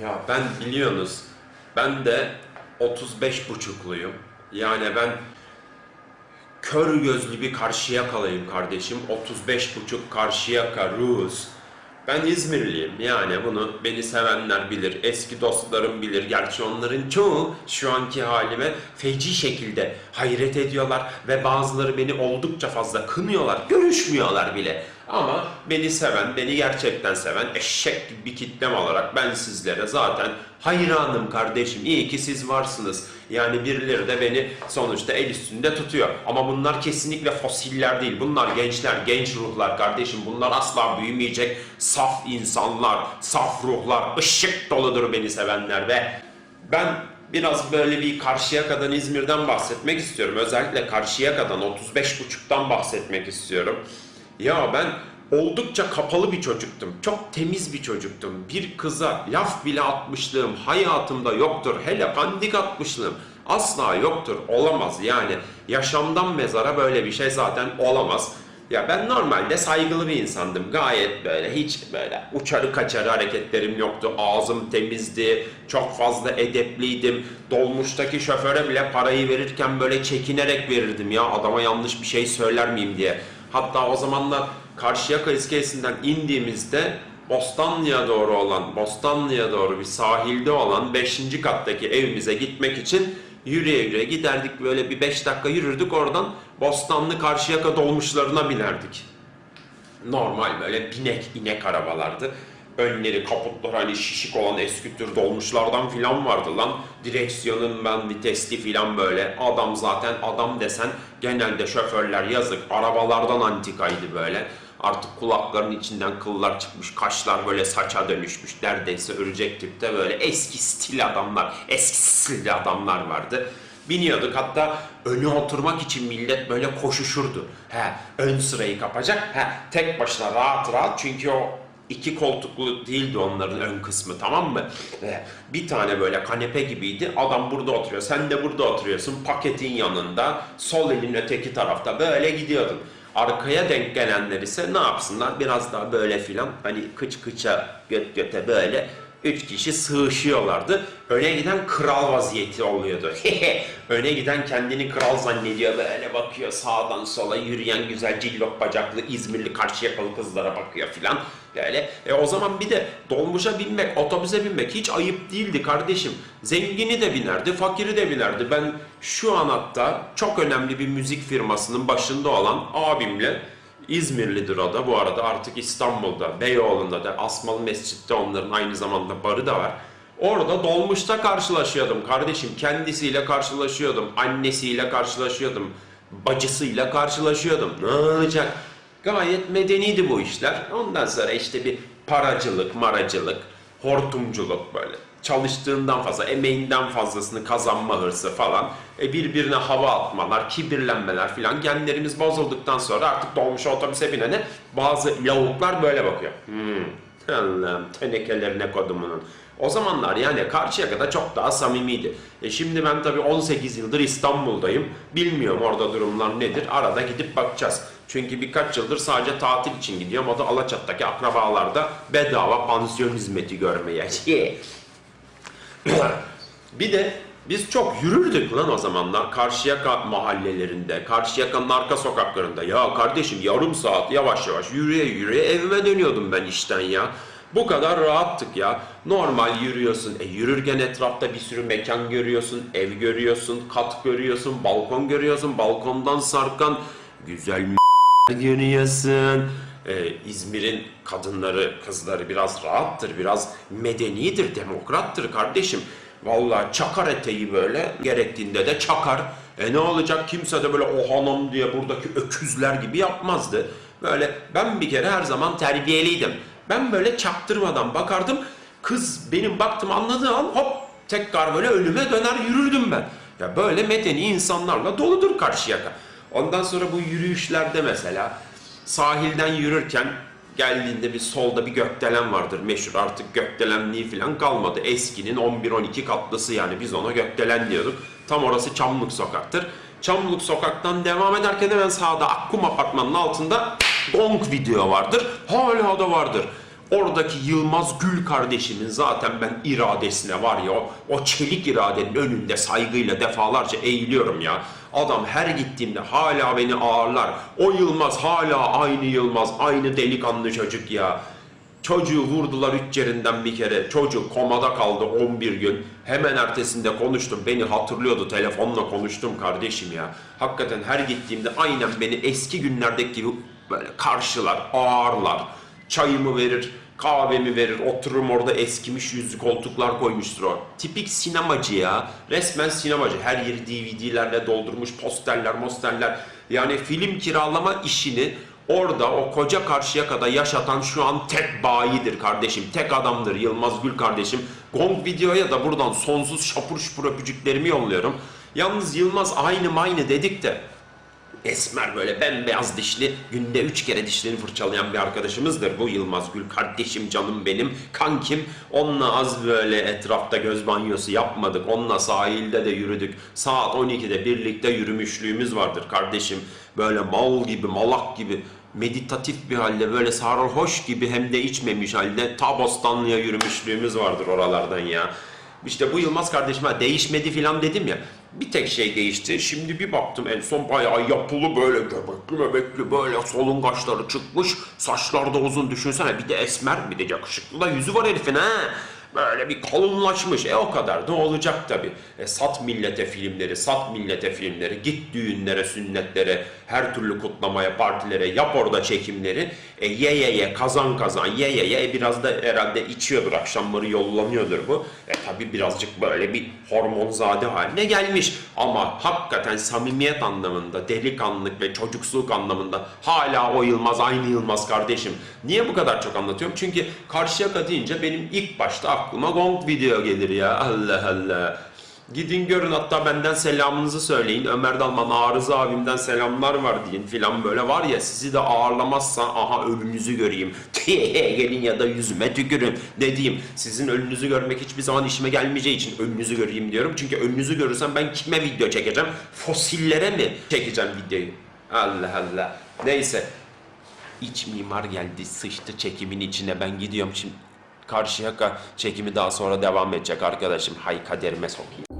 Ya ben biliyorsunuz ben de 35 buçukluyum. Yani ben kör gözlü bir Karşıyaka'lıyım kardeşim. 35 buçuk Karşıyaka Rus. Ben İzmirliyim yani bunu beni sevenler bilir, eski dostlarım bilir. Gerçi onların çoğu şu anki halime feci şekilde hayret ediyorlar ve bazıları beni oldukça fazla kınıyorlar, görüşmüyorlar bile. Ama beni seven, beni gerçekten seven eşek gibi bir kitlem olarak ben sizlere zaten hayranım kardeşim. İyi ki siz varsınız. Yani birileri de beni sonuçta el üstünde tutuyor. Ama bunlar kesinlikle fosiller değil. Bunlar gençler, genç ruhlar kardeşim. Bunlar asla büyümeyecek saf insanlar, saf ruhlar. Işık doludur beni sevenler ve ben biraz böyle bir Karşıyaka'dan, İzmir'den bahsetmek istiyorum. Özellikle Karşıyaka'dan, 35.5'tan bahsetmek istiyorum. Ya ben oldukça kapalı bir çocuktum. Çok temiz bir çocuktum. Bir kıza laf bile atmışlığım hayatımda yoktur. Hele pandik atmışlığım asla yoktur. Olamaz yani. Yaşamdan mezara böyle bir şey zaten olamaz. Ya ben normalde saygılı bir insandım. Gayet böyle hiç böyle uçarı kaçarı hareketlerim yoktu. Ağzım temizdi. Çok fazla edepliydim. Dolmuştaki şoföre bile parayı verirken böyle çekinerek verirdim ya. Adama yanlış bir şey söyler miyim diye. Hatta o zamanlar Karşıyaka iskelesinden indiğimizde Bostanlı'ya doğru olan, Bostanlı'ya doğru bir sahilde olan 5. kattaki evimize gitmek için yürüye yürüye giderdik böyle bir 5 dakika yürürdük oradan Bostanlı Karşıyaka dolmuşlarına binerdik. Normal böyle binek inek arabalardı. Önleri kaputları hani şişik olan eski tür dolmuşlardan filan vardı lan. Direksiyonun ben vitesli filan böyle. Adam zaten adam desen genelde şoförler yazık. Arabalardan antikaydı böyle. Artık kulakların içinden kıllar çıkmış, kaşlar böyle saça dönüşmüş. Neredeyse ölecek tipte böyle eski stil adamlar, eski stil adamlar vardı. Biniyorduk hatta öne oturmak için millet böyle koşuşurdu. He, ön sırayı kapacak. He, tek başına rahat rahat çünkü o iki koltuklu değildi onların ön kısmı tamam mı? Bir tane böyle kanepe gibiydi. Adam burada oturuyor. Sen de burada oturuyorsun. Paketin yanında. Sol elin öteki tarafta. Böyle gidiyordun. Arkaya denk gelenler ise ne yapsınlar? Biraz daha böyle filan hani kıç kıça göt göte böyle üç kişi sığışıyorlardı. Öne giden kral vaziyeti oluyordu. Öne giden kendini kral zannediyor böyle bakıyor sağdan sola yürüyen güzel cillop bacaklı İzmirli Karşıyakalı kızlara bakıyor filan. Böyle. E o zaman bir de dolmuşa binmek, otobüse binmek hiç ayıp değildi kardeşim. Zengini de binerdi, fakiri de binerdi. Ben şu an hatta çok önemli bir müzik firmasının başında olan abimle İzmirlidir o da bu arada artık İstanbul'da, Beyoğlu'nda da Asmalı Mescid'de onların aynı zamanda barı da var. Orada dolmuşta karşılaşıyordum kardeşim. Kendisiyle karşılaşıyordum, annesiyle karşılaşıyordum, bacısıyla karşılaşıyordum. Ne olacak? Gayet medeniydi bu işler. Ondan sonra işte bir paracılık, maracılık, hortumculuk böyle. Çalıştığından fazla, emeğinden fazlasını kazanma hırsı falan. E birbirine hava atmalar, kibirlenmeler filan. Genlerimiz bozulduktan sonra artık dolmuş otobüse binene bazı lavuklar böyle bakıyor. Hmm. Allah'ım tenekelerine kodumunun. O zamanlar yani Karşıyaka'da çok daha samimiydi. E şimdi ben tabii 18 yıldır İstanbul'dayım. Bilmiyorum orada durumlar nedir. Arada gidip bakacağız. Çünkü birkaç yıldır sadece tatil için gidiyorum. O da Alaçat'taki akrabalarda bedava pansiyon hizmeti görmeye. bir de biz çok yürürdük lan o zamanlar Karşıyaka mahallelerinde, Karşıyaka'nın arka sokaklarında. Ya kardeşim yarım saat yavaş yavaş yürüye yürüye evime dönüyordum ben işten ya. Bu kadar rahattık ya. Normal yürüyorsun. E yürürken etrafta bir sürü mekan görüyorsun, ev görüyorsun, kat görüyorsun, balkon görüyorsun. Balkondan sarkan güzel görüyorsun. Ee, İzmir'in kadınları, kızları biraz rahattır, biraz medenidir, demokrattır kardeşim. Vallahi çakar eteği böyle, gerektiğinde de çakar. E ne olacak kimse de böyle o hanım diye buradaki öküzler gibi yapmazdı. Böyle ben bir kere her zaman terbiyeliydim. Ben böyle çaktırmadan bakardım. Kız benim baktım anladığı an hop tekrar böyle önüme döner yürürdüm ben. Ya böyle medeni insanlarla doludur Karşıyaka. Ondan sonra bu yürüyüşlerde mesela sahilden yürürken geldiğinde bir solda bir gökdelen vardır meşhur artık gökdelenliği falan kalmadı. Eskinin 11-12 katlısı yani biz ona gökdelen diyorduk. Tam orası Çamlık sokaktır. Çamlık sokaktan devam ederken hemen sağda Akkum apartmanının altında Gong video vardır. Hala da vardır. Oradaki Yılmaz Gül kardeşimin zaten ben iradesine var ya o, o çelik iradenin önünde saygıyla defalarca eğiliyorum ya. Adam her gittiğimde hala beni ağırlar. O Yılmaz hala aynı Yılmaz, aynı delikanlı çocuk ya. Çocuğu vurdular üç yerinden bir kere. Çocuk komada kaldı 11 gün. Hemen ertesinde konuştum. Beni hatırlıyordu. Telefonla konuştum kardeşim ya. Hakikaten her gittiğimde aynen beni eski günlerdeki gibi böyle karşılar, ağırlar. Çayımı verir, kahvemi verir. Otururum orada eskimiş yüzlü koltuklar koymuştur o. Tipik sinemacı ya. Resmen sinemacı. Her yeri DVD'lerle doldurmuş posterler, mosterler. Yani film kiralama işini Orada o koca karşıya kadar yaşatan şu an tek bayidir kardeşim. Tek adamdır Yılmaz Gül kardeşim. Gong videoya da buradan sonsuz şapur şupur öpücüklerimi yolluyorum. Yalnız Yılmaz aynı aynı dedik de Esmer böyle bembeyaz dişli, günde üç kere dişlerini fırçalayan bir arkadaşımızdır bu Yılmaz Gül. Kardeşim, canım benim, kankim. Onunla az böyle etrafta göz banyosu yapmadık. Onunla sahilde de yürüdük. Saat 12'de birlikte yürümüşlüğümüz vardır kardeşim. Böyle mal gibi, malak gibi meditatif bir halde böyle sarhoş gibi hem de içmemiş halde ta Bostanlı'ya yürümüşlüğümüz vardır oralardan ya. İşte bu Yılmaz kardeşime değişmedi filan dedim ya. Bir tek şey değişti. Şimdi bir baktım en son bayağı yapılı böyle göbekli möbekli böyle solungaçları çıkmış. Saçlar da uzun düşünsene. Bir de esmer bir de yakışıklı da yüzü var herifin ha. Böyle bir kalınlaşmış. E o kadar. Ne olacak tabi. E sat millete filmleri, sat millete filmleri. Git düğünlere, sünnetlere, her türlü kutlamaya, partilere yap orada çekimleri. E ye ye ye, kazan kazan, ye ye ye. E, biraz da herhalde içiyordur, akşamları yollanıyordur bu. E tabi birazcık böyle bir hormonzade haline gelmiş. Ama hakikaten samimiyet anlamında, delikanlılık ve çocuksuluk anlamında hala o Yılmaz aynı Yılmaz kardeşim. Niye bu kadar çok anlatıyorum? Çünkü Karşıyaka deyince benim ilk başta aklıma Gong video gelir ya. Allah Allah. Gidin görün hatta benden selamınızı söyleyin. Ömer Dalman Arıza abimden selamlar var deyin filan böyle var ya sizi de ağırlamazsa aha önünüzü göreyim. Gelin ya da yüzüme tükürün dediğim sizin önünüzü görmek hiçbir zaman işime gelmeyeceği için önünüzü göreyim diyorum. Çünkü önünüzü görürsem ben kime video çekeceğim? Fosillere mi çekeceğim videoyu? Allah Allah. Neyse İç mimar geldi sıçtı çekimin içine ben gidiyorum şimdi Karşıyaka çekimi daha sonra devam edecek arkadaşım. Hay kaderime sokayım.